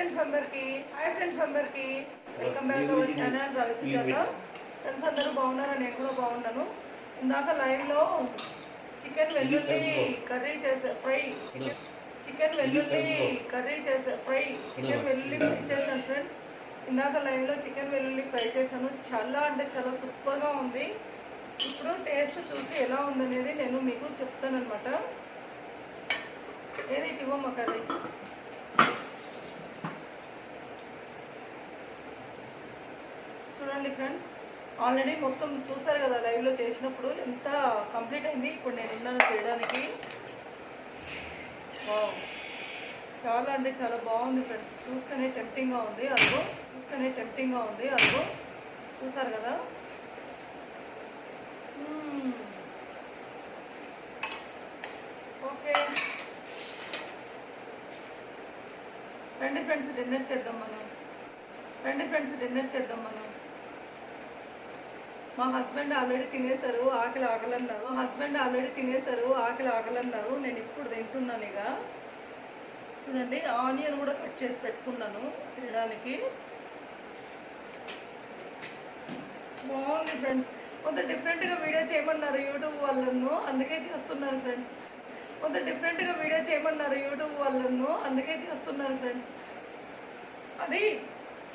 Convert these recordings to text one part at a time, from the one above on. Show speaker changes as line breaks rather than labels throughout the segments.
Friends అందరికి hi friends అందరికి. Welcome back to our channel Ravi Sujatha friends అందరూ బాగున్నారా? నేను కూడా బాగున్నాను. ఇందాక లైవ్లో చికెన్ వెల్లుల్లి కర్రీ చేసా ఫ్రై. చికెన్ వెల్లుల్లి కర్రీ చేసా ఫ్రై. చికెన్ వెల్లుల్లి ఫ్రై చేశాను ఫ్రెండ్స్ ఇందాక లైవ్లో చికెన్ వెల్లుల్లి ఫ్రై చేశాను. చాలా అంటే చాలా సూపర్గా ఉంది. ఇప్పుడు టేస్ట్ చూసి ఎలా ఉందనేది నేను మీకు చెప్తానమాట ఏది ఇవ్వమ్మ కర్రీ? చూడండి ఫ్రెండ్స్. ఆల్రెడీ మొత్తం చూసారు కదా లైవ్లో చేసినప్పుడు ఎంత కంప్లీట్ అయింది. ఇప్పుడు నేను ఉన్నాను చేయడానికి. చాలా అంటే చాలా బాగుంది ఫ్రెండ్స్. చూస్తేనే టెంప్టింగ్గా ఉంది. అదిగో చూస్తేనే టెంప్టింగ్గా ఉంది. అదిగో చూసారు కదా? Hmm. ఓకే రండి ఫ్రెండ్స్ డిన్నర్ చేద్దాం మనం. రండి ఫ్రెండ్స్ డిన్నర్ చేద్దాం మనం. మా హస్బెండ్ ఆల్రెడీ తినేశారు ఆకలి ఆకలన్నారు మా హస్బెండ్ ఆల్రెడీ తినేశారు ఆకలి ఆకలన్నారు నేను ఇప్పుడు తింటున్నాను ఇక. చూడండి ఆనియన్ కూడా కట్ చేసి పెట్టుకున్నాను తినడానికి. బాగుంది ఫ్రెండ్స్. కొంత డిఫరెంట్గా వీడియో చేయమన్నారు యూట్యూబ్ వాళ్ళను అందుకే చేస్తున్నాను ఫ్రెండ్స్. కొంత డిఫరెంట్గా వీడియో చేయమన్నారు యూట్యూబ్ వాళ్ళను అందుకే చేస్తున్నాను ఫ్రెండ్స్. అది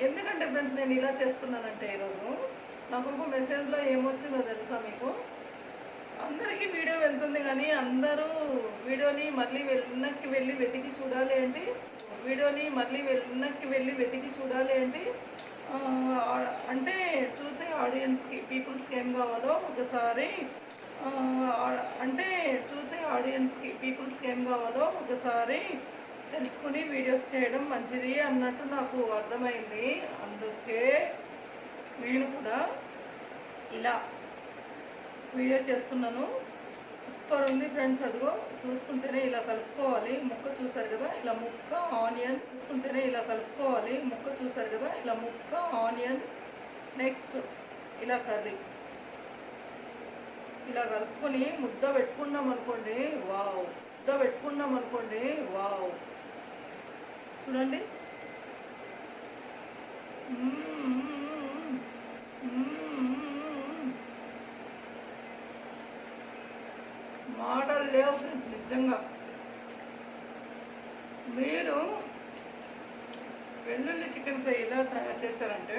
ఎందుకంటే ఫ్రెండ్స్ నేను ఇలా చేస్తున్నానంటే ఈరోజు నాకు ఒక మెసేజ్లో ఏమొచ్చిందో తెలుసా మీకు? అందరికీ వీడియో వెళ్తుంది కానీ అందరూ వీడియోని మళ్ళీ వెనక్కి వెళ్ళి వెతికి చూడాలి ఏంటి? వీడియోని మళ్ళీ వెనక్కి వెళ్ళి వెతికి చూడాలి ఏంటి? అంటే చూసే ఆడియన్స్కి పీపుల్స్కి ఏం కావాలో ఒకసారి అంటే చూసే ఆడియన్స్కి పీపుల్స్కి ఏం కావాలో ఒకసారి తెలుసుకుని వీడియోస్ చేయడం మంచిది అన్నట్టు నాకు అర్థమైంది. అందుకే నేను కూడా ఇలా వీడియో చేస్తున్నాను. సూపర్ ఉంది ఫ్రెండ్స్ అదిగో చూస్తుంటేనే ఇలా కలుపుకోవాలి. ముక్క చూసారు కదా ఇలా ముక్క ఆనియన్ చూస్తుంటేనే ఇలా కలుపుకోవాలి. ముక్క చూసారు కదా ఇలా ముక్క ఆనియన్ నెక్స్ట్ ఇలా కర్రీ. ఇలా కలుపుకొని ముద్ద పెట్టుకున్నాం అనుకోండి వావ్. ముద్ద పెట్టుకున్నాం అనుకోండి వావ్. చూడండి మ్మ్. మ్మ్. మాటలు లేవు ఫ్రెండ్స్ నిజంగా. మీరు వెల్లుల్లి చికెన్ ఫ్రై ఎలా తయారు చేశారంటే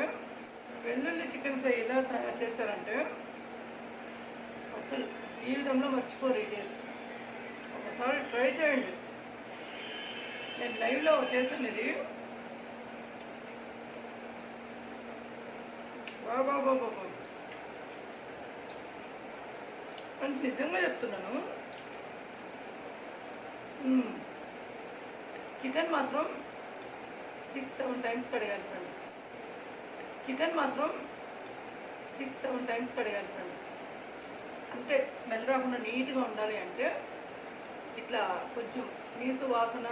వెల్లుల్లి చికెన్ ఫ్రై ఎలా తయారు చేశారంటే అసలు జీవితంలో మర్చిపోరు ఈ టేస్ట్. ఒకసారి ట్రై చేయండి. నేను లైవ్లో చేసింది ఇది బాబా బాబా ఫ్రెండ్స్ నిజంగా చెప్తున్నాను. Hmm. చికెన్ మాత్రం సిక్స్ సెవెన్ టైమ్స్ కడిగాను ఫ్రెండ్స్ చికెన్ మాత్రం సిక్స్ సెవెన్ టైమ్స్ కడిగాను ఫ్రెండ్స్ అంటే స్మెల్ రాకుండా నీట్గా ఉండాలి అంటే ఇట్లా కొంచెం నీసు వాసన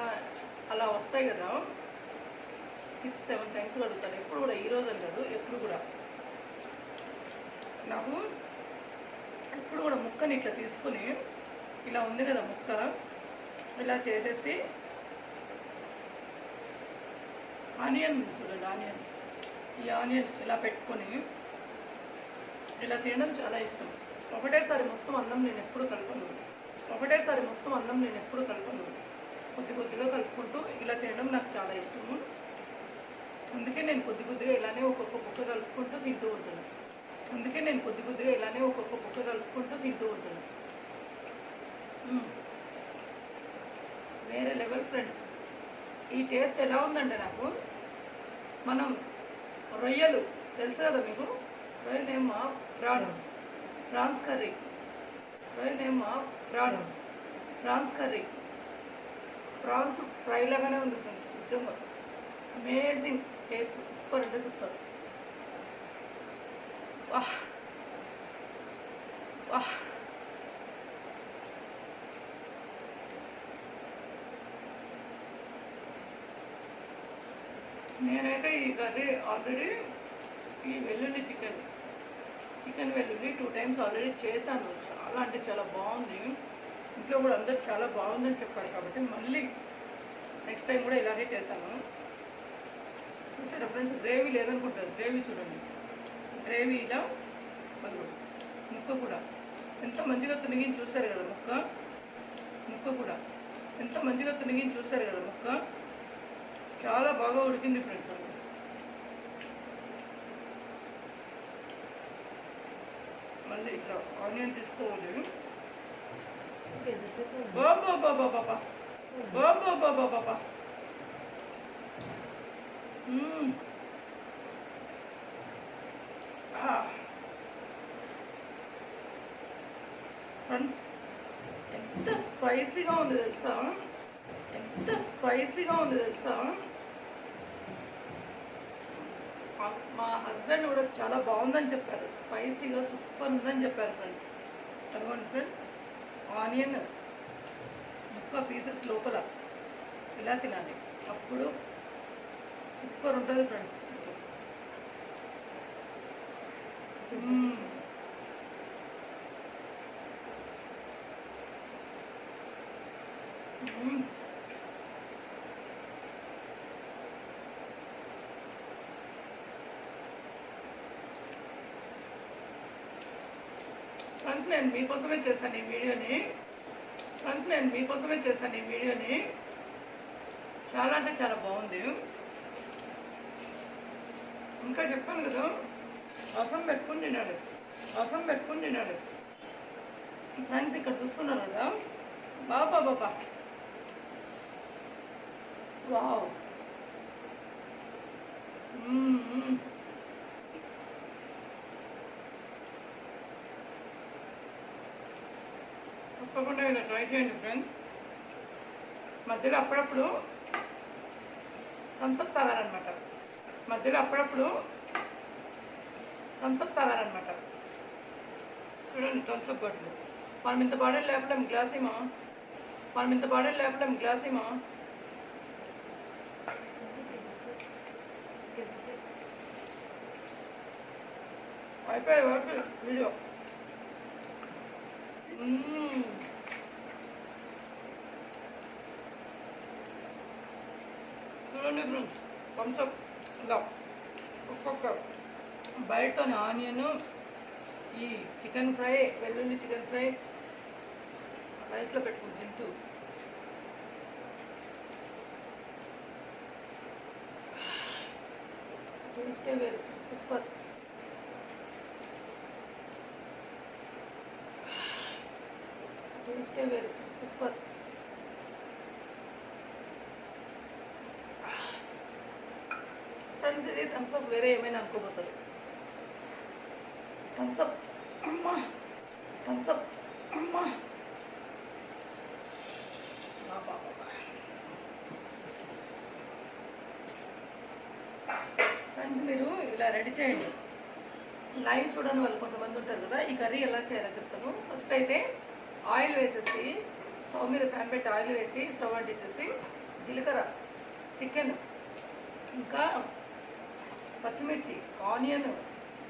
అలా వస్తాయి కదా సిక్స్ సెవెన్ టైమ్స్ కడుగుతాను ఎప్పుడు కూడా ఈ రోజు అని కాదు ఎప్పుడు కూడా. నాకు ఎప్పుడు కూడా ముక్కని ఇట్లా తీసుకుని ఇలా ఉంది కదా ముక్క ఇలా చేసేసి ఆనియన్ చూడండి ఆనియన్. ఈ ఆనియన్ ఇలా పెట్టుకొని ఇలా తినడం చాలా ఇష్టం. ఒకటేసారి మొత్తం అన్నం నేను ఎప్పుడు కలపను ఒకటేసారి మొత్తం అన్నం నేను ఎప్పుడు కలపను కొద్ది కొద్దిగా కలుపుకుంటూ ఇలా తినడం నాకు చాలా ఇష్టము. అందుకే నేను కొద్ది కొద్దిగా ఇలానే ఒక్కొక్క బుక్క కలుపుకుంటూ తింటూ ఉంటాను. అందుకే నేను కొద్ది కొద్దిగా ఇలానే ఒక్కొక్క బుక్క కలుపుకుంటూ తింటూ ఉంటాను. వేరే లెవెల్ ఫ్రెండ్స్ ఈ టేస్ట్ ఎలా ఉందంటే నాకు మనం రొయ్యలు తెలుసు కదా మీకు? రొయ్యలు ఏమో ప్రాన్స్ ప్రాన్స్ కర్రీ రొయ్యలు ఏమో prawns prawns curry prawns fry లాగానే ఉంది ఫ్రెండ్స్ నిజంగా. అమేజింగ్ టేస్ట్ సూపర్ అంటే సూపర్ వాహ్. వాహ్. నేనైతే ఈ కర్రీ ఆల్రెడీ ఈ వెల్లుల్లి చికెన్ చికెన్ వెల్లుల్లి టూ టైమ్స్ ఆల్రెడీ చేశాను. చాలా అంటే చాలా బాగుంది. ఇంట్లో కూడా అందరు చాలా బాగుందని చెప్పారు కాబట్టి మళ్ళీ నెక్స్ట్ టైం కూడా ఇలాగే చేశాను. చూసారా ఫ్రెండ్స్ గ్రేవీ లేదనుకుంటారు. గ్రేవీ చూడండి. గ్రేవీ ఇలా ముక్క కూడా. ఎంత మంచిగా తునిగిని చూస్తారు కదా ముక్క? ముక్క కూడా. ఎంత మంచిగా తునిగిని చూస్తారు కదా ముక్క? చాలా బాగా ఉడికింది ఫ్రెండ్స్ మళ్ళీ ఇట్లా ఆనియన్ తీసుకోవాలి బాబా బాబా బాబా బాబా బాబా బాబా ఫ్రెండ్స్ ఎంత స్పైసీగా ఉంది తెలుసా? ఎంత స్పైసీగా ఉంది తెలుసా? మా- హస్బెండ్ కూడా చాలా బాగుందని చెప్పారు. స్పైసీగా సూపర్ ఉందని చెప్పారు ఫ్రెండ్స్ అనుకోండి ఫ్రెండ్స్ ఆనియన్ ముక్క పీసెస్ లోపల. ఇలా తినాలి. అప్పుడు సూపర్ ఉంటుంది ఫ్రెండ్స్ మ్మ్. మ్మ్. ఫ్రెండ్స్ నేను మీకోసమే చేశాను ఈ వీడియోని. ఫ్రెండ్స్ నేను మీకోసమే చేశాను ఈ వీడియోని. చాలా అంటే చాలా బాగుంది. ఇంకా చెప్పాను కదా రసం పెట్టుకుని తినాలి. రసం పెట్టుకుని తినాలి. ఫ్రెండ్స్ ఇక్కడ చూస్తున్నారు కదా? బాబా బాబా. వావ్ మ్మ్, మ్మ్. తప్పకుండా ఇలా ట్రై చేయండి ఫ్రెండ్స్ మధ్యలో అప్పుడప్పుడు థమ్స్అప్ తాగాలన్నమాట. మధ్యలో అప్పుడప్పుడు థమ్స్అప్ తాగాలన్నమాట. చూడండి థమ్స్అప్ బాటిల్ మనం ఇంత బాటిల్ లేపడం గ్లాస్ ఏమో. మనం ఇంత బాటిల్ లేపడం గ్లాస్ ఏమో. అయిపోయి వరకు వీడియో చూడండి ఫ్రెండ్స్ థమ్స్అప్ ఇలా. ఒక్కొక్క బయట ఆనియన్ ఈ చికెన్ ఫ్రై వెల్లుల్లి చికెన్ ఫ్రై రైస్లో పెట్టుకుని తింటూ టేస్టే వేరు సూపర్. టేస్టే వేరు సూపర్. ఫ్రెండ్స్ థమ్స్అప్ వేరే ఏమైనా అనుకోబోతారు. థమ్స్అప్ అమ్మా. థమ్స్అప్ అమ్మా. ఫ్రెండ్స్ మీరు ఇలా రెడీ చేయండి. లైవ్ చూడని వాళ్ళు కొంతమంది ఉంటారు కదా ఈ కర్రీ ఎలా చేయాలో చెప్తాను. ఫస్ట్ అయితే ఆయిల్ వేసేసి స్టవ్ మీద ప్యాన్ పెట్టి ఆయిల్ వేసి స్టవ్ అంటించేసి జీలకర్ర చికెన్ ఇంకా పచ్చిమిర్చి ఆనియన్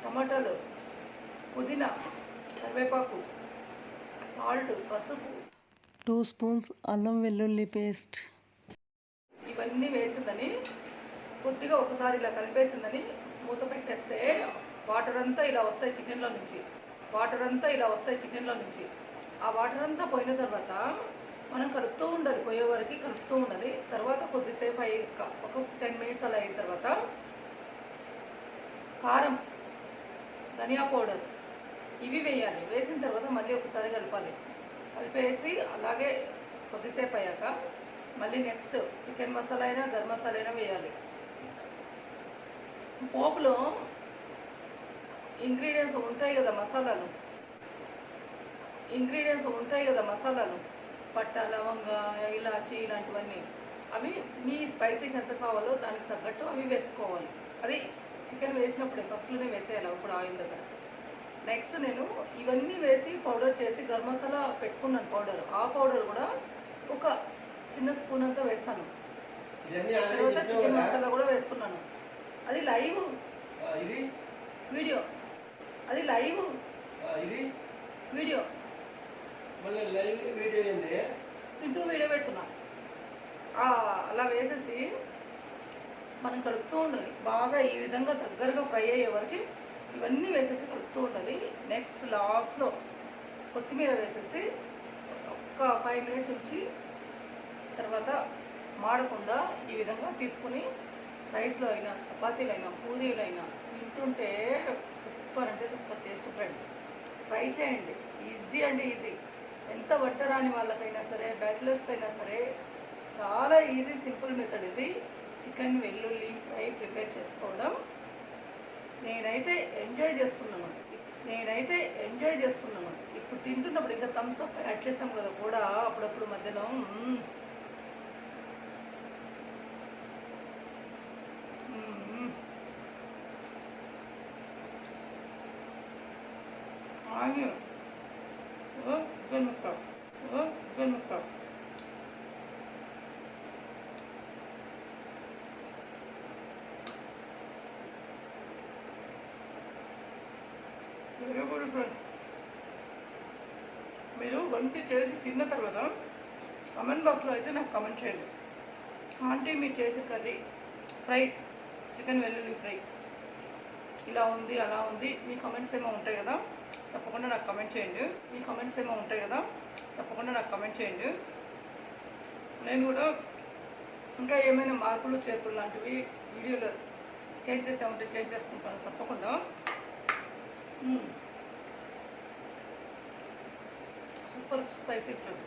టమాటాలు పుదీనా కరివేపాకు సాల్ట్ పసుపు.
టూ స్పూన్స్ అల్లం వెల్లుల్లి పేస్ట్.
ఇవన్నీ వేసిందని కొద్దిగా ఒకసారి ఇలా కలిపేసిందని మూత పెట్టేస్తే వాటర్ అంతా ఇలా వస్తాయి చికెన్లో నుంచి. వాటర్ అంతా ఇలా వస్తాయి చికెన్లో నుంచి. ఆ వాటర్ అంతా పోయిన తర్వాత మనం కలుపుతూ ఉండాలి పోయే వరకు కలుపుతూ ఉండాలి. తర్వాత కొద్దిసేపు అయ్యాక ఒక టెన్ మినిట్స్ అలా అయిన తర్వాత కారం ధనియా పౌడర్ ఇవి వేయాలి. వేసిన తర్వాత మళ్ళీ ఒకసారి కలపాలి. కలిపేసి అలాగే కొద్దిసేపు అయ్యాక మళ్ళీ నెక్స్ట్ చికెన్ మసాలా అయినా గరం మసాలా అయినా వేయాలి. పోపులో ఇంగ్రీడియంట్స్ ఉంటాయి కదా మసాలాలు. ఇంగ్రీడియంట్స్ ఉంటాయి కదా మసాలాలు. పట్ట లవంగ ఇలాచి ఇలాంటివన్నీ. అవి మీ స్పైసీకి ఎంత కావాలో దానికి తగ్గట్టు అవి వేసుకోవాలి. అది చికెన్ వేసినప్పుడే ఫస్ట్లోనే వేసేయాలి అప్పుడు ఆయిల్ దగ్గర. నెక్స్ట్ నేను ఇవన్నీ వేసి పౌడర్ చేసి గరం మసాలా పెట్టుకున్నాను పౌడర్ ఆ పౌడర్ కూడా ఒక చిన్న స్పూన్ అంతా వేస్తాను. తర్వాత చికెన్ మసాలా కూడా వేస్తున్నాను. అది లైవ్
ఇది?
వీడియో. అది లైవ్
ఇది?
వీడియో.
మళ్ళీ లైవ్ వీడియో ఏంది?
ఇంటూ వీడియో పెడుతున్నా. అలా వేసేసి మనం కలుపుతూ ఉండాలి. బాగా ఈ విధంగా దగ్గరగా ఫ్రై అయ్యే వరకు ఇవన్నీ వేసేసి కలుపుతూ ఉండాలి. నెక్స్ట్ లాస్ట్లో కొత్తిమీర వేసేసి ఒక్క ఫైవ్ మినిట్స్ ఉంచి తర్వాత మాడకుండా ఈ విధంగా తీసుకుని రైస్లో అయినా చపాతీలు అయినా పూరీలు అయినా తింటుంటే సూపర్ అంటే సూపర్ టేస్ట్ ఫ్రెండ్స్ ట్రై చేయండి. ఈజీ అంటే ఈజీ ఎంత వంట రాని వాళ్ళకైనా సరే బ్యాచిలర్స్కైనా అయినా సరే చాలా ఈజీ సింపుల్ మెథడ్ ఇది. చికెన్ వెల్లుల్లి ఫ్రై ప్రిపేర్ చేసుకోవడం. నేనైతే ఎంజాయ్ చేస్తున్నాను. నేనైతే ఎంజాయ్ చేస్తున్నాను. ఇప్పుడు తింటున్నప్పుడు ఇంకా థమ్స్అప్ యాడ్ చేసాం కదా కూడా అప్పుడప్పుడు మధ్యలో మ్మ్. మ్మ్. ఆగి ఓ చికెన్ ముక్క ఓ చికెన్ ముక్క వెరీ గుడ్ ఫ్రెండ్స్ మీరు వంట చేసి తిన్న తర్వాత కమెంట్ బాక్స్లో అయితే నాకు కమెంట్ చేయండి. ఆంటీ మీరు చేసే కర్రీ ఫ్రై చికెన్ వెల్లుల్లి ఫ్రై. ఇలా ఉంది అలా ఉంది మీ కమెంట్స్ ఏమో ఉంటాయి కదా తప్పకుండా నాకు కమెంట్ చేయండి. మీ కమెంట్స్ ఏమో ఉంటాయి కదా తప్పకుండా నాకు కమెంట్ చేయండి. నేను కూడా ఇంకా ఏమైనా మార్పులు చేర్పులు లాంటివి వీడియోలో చేంజ్ చేసామంటే చేంజ్ చేసుకుంటాను తప్పకుండా. Hmm మ్మ్. సూపర్ స్పైసీ ఉంటుంది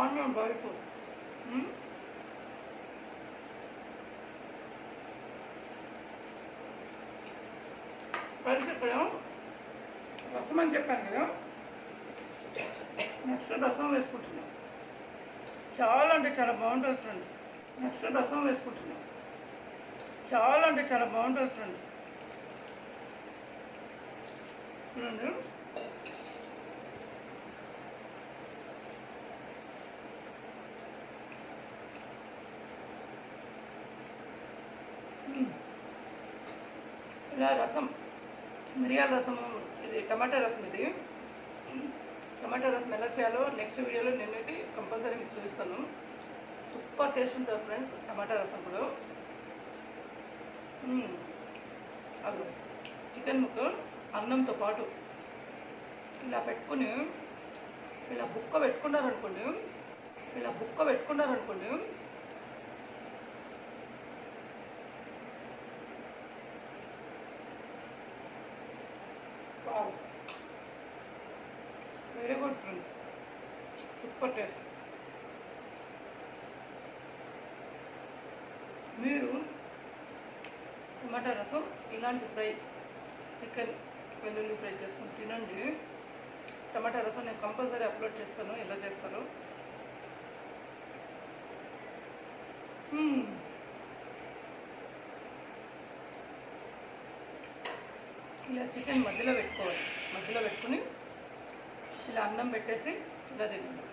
ఆనియన్ బయట ఫ్రెండ్స్ ఇక్కడ. రసం అని చెప్పాను కదా. నెక్స్ట్ రసం వేసుకుంటున్నాం. చాలా అంటే చాలా బాగుంటుంది ఫ్రెండ్స్. నెక్స్ట్ రసం వేసుకుంటున్నాం. చాలా అంటే చాలా బాగుంటుంది ఫ్రెండ్స్. ఇలా రసం మిరియాల రసం ఇది టమాటా రసం ఇది. టమాటా రసం ఎలా చేయాలో నెక్స్ట్ వీడియోలో నేనైతే కంపల్సరీ మీకు చూపిస్తాను. సూపర్ టేస్ట్ ఉంటుంది ఫ్రెండ్స్ టమాటా రసం కూడా. మ్మ్. చికెన్ ముక్క అన్నంతో పాటు ఇలా పెట్టుకుని ఇలా బుక్క పెట్టుకున్నారనుకోండి ఇలా బుక్క పెట్టుకున్నారనుకోండి very good friends super taste మీరు టమాటా రసం ఇలాంటి ఫ్రై చికెన్ వెల్లుల్లి ఫ్రై చేసుకుని తినండి. టమాటా రసం నేను కంపల్సరీ అప్లోడ్ చేస్తాను ఎలా చేస్తాను ఇలా చికెన్ మధ్యలో పెట్టుకోవాలి. మధ్యలో పెట్టుకుని ఇలా అన్నం పెట్టేసి ఇలా తినండి.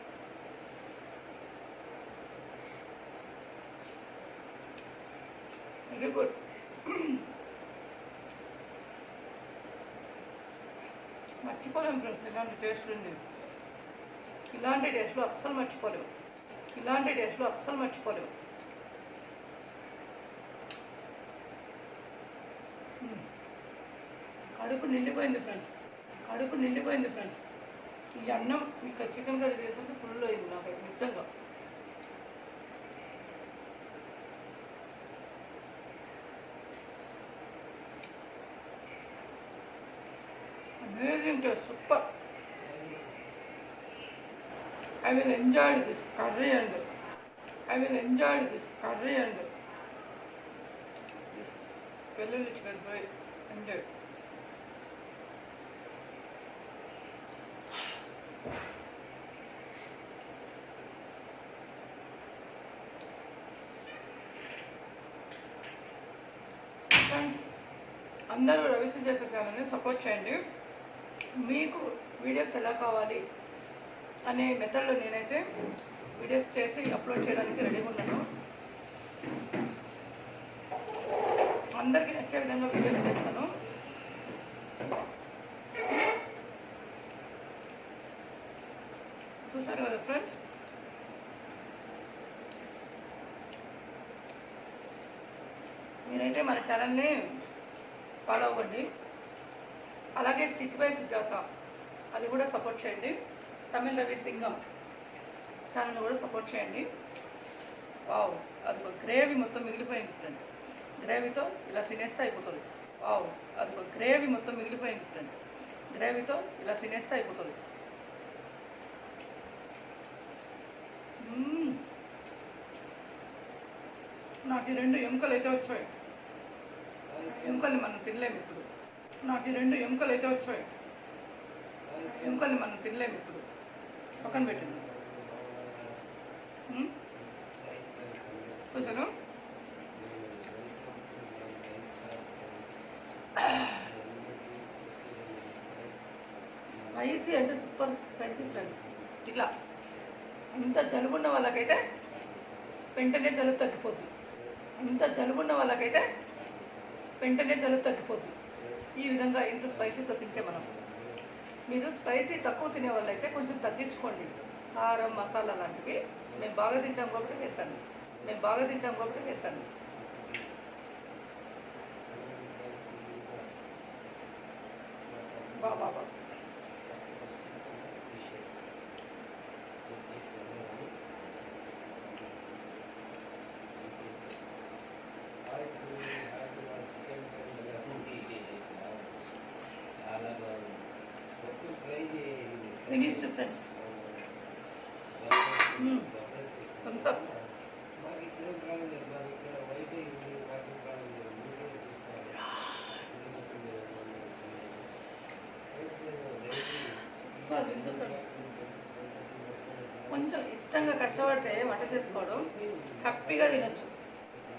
Very good. మర్చిపోలేము ఫ్రెండ్స్ ఇలాంటి టేస్ట్లు ఇలాంటి టేస్ట్లు అస్సలు మర్చిపోలేము ఇలాంటి టేస్ట్లు అస్సలు మర్చిపోలేము కడుపు నిండిపోయింది ఫ్రెండ్స్. కడుపు నిండిపోయింది ఫ్రెండ్స్. ఈ అన్నం ఇంకా చికెన్ కర్రీ చేసేది ఫుల్ అయింది నాకు నిజంగా. Amazing taste super I will enjoy this curry and I will enjoy this curry and వెల్లుల్లి చికెన్ ఫ్రై ఎంజాయ్ ఫ్రెండ్స్ అందరూ రవి సుజాత ఛానల్ని సపోర్ట్ చేయండి మీకు వీడియోస్ ఎలా కావాలి అనే మెథడ్లో నేనైతే వీడియోస్ చేసి అప్లోడ్ చేయడానికి రెడీగా ఉన్నాను. అందరికీ నచ్చే విధంగా వీడియోస్ చేస్తాను. చూసారు
కదా ఫ్రెండ్స్? మీరైతే మన ఛానల్ని ఫాలో అవ్వండి. అలాగే స్టిచ్ బై సుజాత అది కూడా సపోర్ట్ చేయండి. తమిళ రవి సింగం ఛానల్ కూడా సపోర్ట్ చేయండి. వావ్ అది గ్రేవీ మొత్తం మిగిలిపోయింది ఫ్రెండ్స్ గ్రేవీతో ఇలా తినేస్తే అయిపోతుంది. వావ్ అది గ్రేవీ మొత్తం మిగిలిపోయింది ఫ్రెండ్స్ గ్రేవీతో ఇలా తినేస్తే అయిపోతుంది. Hmm. నాకు ఈ రెండు ఎముకలు అయితే వచ్చాయి. ఎముకల్ని మనం తినలేము ఇప్పుడు. నాకు ఈ రెండు ఎముకలు అయితే వచ్చాయి. ఎముకల్ని మనం తినలేము ఇప్పుడు పక్కన పెట్టింది? చూసాను స్పైసీ అంటే సూపర్ స్పైసీ ఫ్రెండ్స్ ఇట్లా. ఇంత జలుబున్న వాళ్ళకైతే వెంటనే జలుబు తగ్గిపోద్ది. ఇంత జలుబున్న వాళ్ళకైతే వెంటనే జలుబు తగ్గిపోద్ది. ఈ విధంగా ఇంత స్పైసీతో తింటే మనం. మీరు స్పైసీ తక్కువ తినే వాళ్ళైతే కొంచెం తగ్గించుకోండి. కారం మసాలా లాంటివి. మేము బాగా తింటాం కాబట్టి వేసాను మేము బాగా తింటాం కాబట్టి వేసాను బా బాబా ఫినిష్డ్ ఫ్రెండ్స్ కొంచెం ఫ్రెండ్స్ కొంచెం ఇష్టంగా కష్టపడితే వంట చేసుకోవడం హ్యాపీగా తినొచ్చు.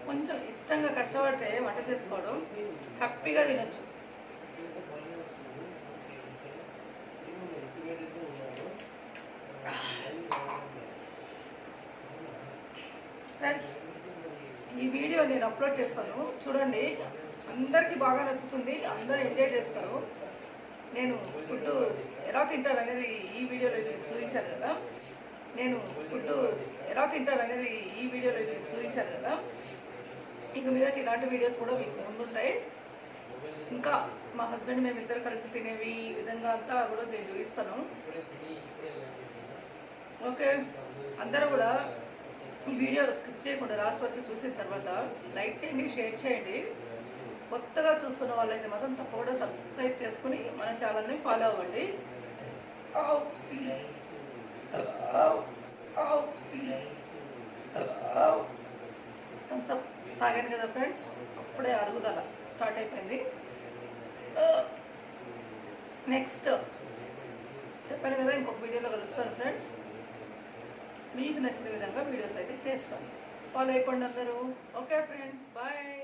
కొంచెం ఇష్టంగా కష్టపడితే వంట చేసుకోవడం హ్యాపీగా తినొచ్చు. ఫ్రెండ్స్ ఈ వీడియో నేను అప్లోడ్ చేస్తాను. చూడండి అందరికీ బాగా నచ్చుతుంది అందరూ ఎంజాయ్ చేస్తారు. నేను ఫుడ్ ఎలా తింటారు అనేది ఈ వీడియోలో చూపించాను కదా. నేను ఫుడ్ ఎలా తింటారు అనేది ఈ వీడియోలో చూపించాను కదా. ఇక మీద ఇలాంటి వీడియోస్ కూడా మీకు ముందుంటాయి. ఇంకా మా హస్బెండ్ మేము ఇద్దరు కలిసి తినేవి ఈ విధంగా అంతా కూడా నేను చూపిస్తాను. ఓకే అందరూ కూడా ఈ వీడియో స్కిప్ చేయకుండా లాస్ట్ వరకు చూసిన తర్వాత లైక్ చేయండి షేర్ చేయండి. కొత్తగా చూస్తున్న వాళ్ళైతే మాత్రం తప్పకుండా సబ్స్క్రైబ్ చేసుకుని మన ఛానల్ని ఫాలో అవ్వండి. తాగాను కదా ఫ్రెండ్స్? అప్పుడే అరుగుదల స్టార్ట్ అయిపోయింది. నెక్స్ట్ చెప్పాను కదా ఇంకొక వీడియోలో కలుస్తాను ఫ్రెండ్స్. మీకు నచ్చిన విధంగా వీడియోస్ అయితే చేస్తాను. ఫాలో అయిపోండి అందరూ. Okay friends bye